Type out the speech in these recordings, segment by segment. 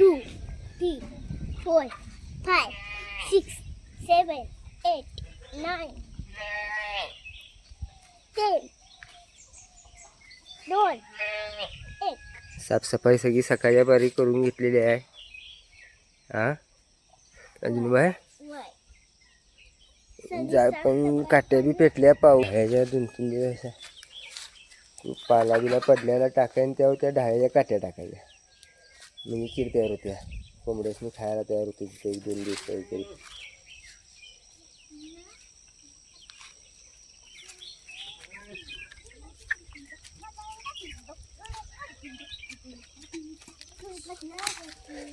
Two three four five six seven eight nine ten दोन एक साफसफाई सगळी सकाळच्या बारी करून घेतलेली आहे. हा? अजून बाय जाय पण काट्या बी पेटल्या पाऊ ह्याच्या दोन तीन दिवस पाला बिला पडल्याला टाकायन त्यावर त्या ढाळ्याच्या काट्या टाकायच्या. म्हणजे खीर तयार होत्या. कोंबड्यासनी खायला तयार होते तिथे एक दोन दिवस काहीतरी.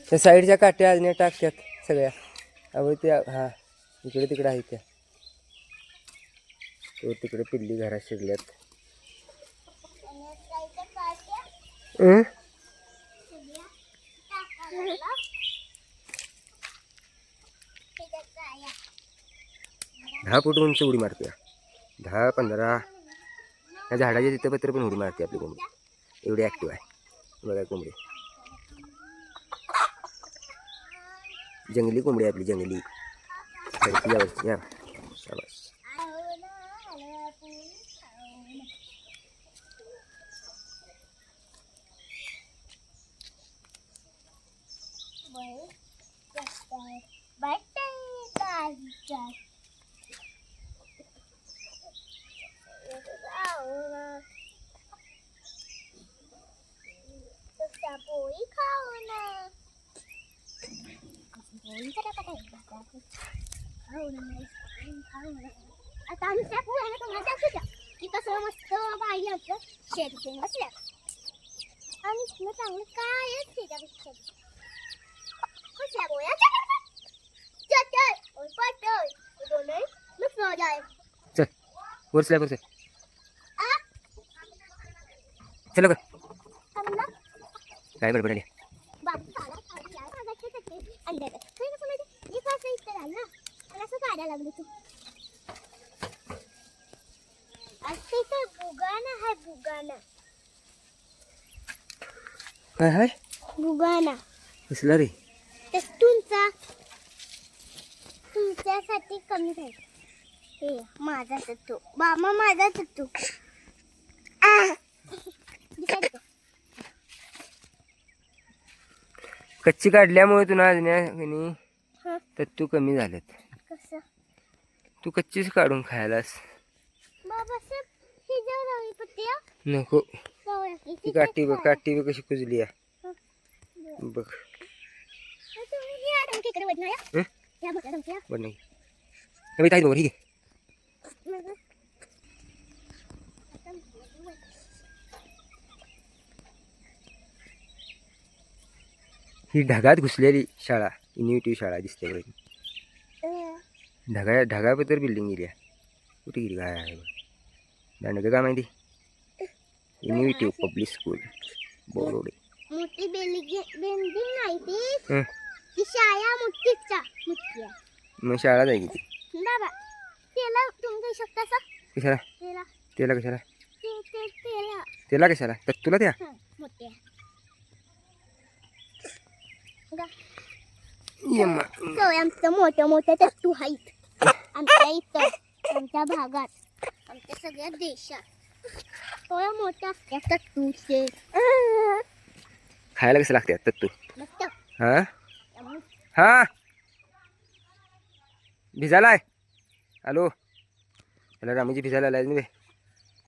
त्या साईडच्या काट्या अजून टाकतात सगळ्या. अहो त्या हा इकडे तिकडे आहेत त्या. तो तिकडे पिल्ली घरात शिरल्यात? दहा फूट उंच उडी मारते दहा पंधरा या झाडाच्या तिथं पत्र पण उडी मारते आपली कोंबडी एवढी ॲक्टिव्ह आहे बघा कोंबडी जंगली कोंबडी आहे आपली जंगली सरकी यावरची या शाबास पोळी खाऊ ना पोळी करा का खाऊ ना खाऊ ना आता आम्ही त्या पोळ्याला तुम्हाला दाखवू द्या की कसं मस्त बाई असं शेत बसल्या आणि तुला चांगलं काय आहे त्याच्यापेक्षा कसल्या पोळ्या चल चल ओय पटल दोन नुसतं जाय चल वर स्लॅब वर चल आ चलो कर थांबला काय बुगाना काय हाय बुगाना. कसला रे. तर तुमचा तुमच्यासाठी कमी राहील हे माझा तू बाबा माझा तू कच्ची काढल्यामुळे तुला अजून हं. तत्तू कमी झालेत. तू कच्चीच काढून खायलास. नको. जाऊया की ती काठी बघ काठी बघ कशी कुजली आहे. बघ. बघ नाही. हे बघ, ताई बघ, ठीक आहे या. ही ढगात घुसलेली शाळा इन्व्हिटिव्ह शाळा दिसते बघ अं, ढगा ढगापत्र बिल्डिंग गेली आहे कुठे गेली काय आहे बघ. दांडगं काय माहिती इन्व्हिटिव्ह पब्लिक स्कूल बोरोडे मोठी बिल्डिंग बिल्डिंग नाही ती हं. ती शाळा मोठीचा मोठी आहे मग शाळा जाय किती बाबा त्याला तुम्ही जाऊ शकता का कशाला त्याला त्याला कशाला ते ते त्याला त्याला कशाला तर तुला त्या गा. ये मा. तो आमचं मोठं मोठं तत्तू आहेत. आमच्या इथं आमच्या भागात आमच्या सगळ्या देशात. तो मोठा असत्या तत्तूचे खायला कसं लागते तर तू मस्त. हा? हा? भिजालाय हॅलो? त्याला रामीची भिजायला आलाय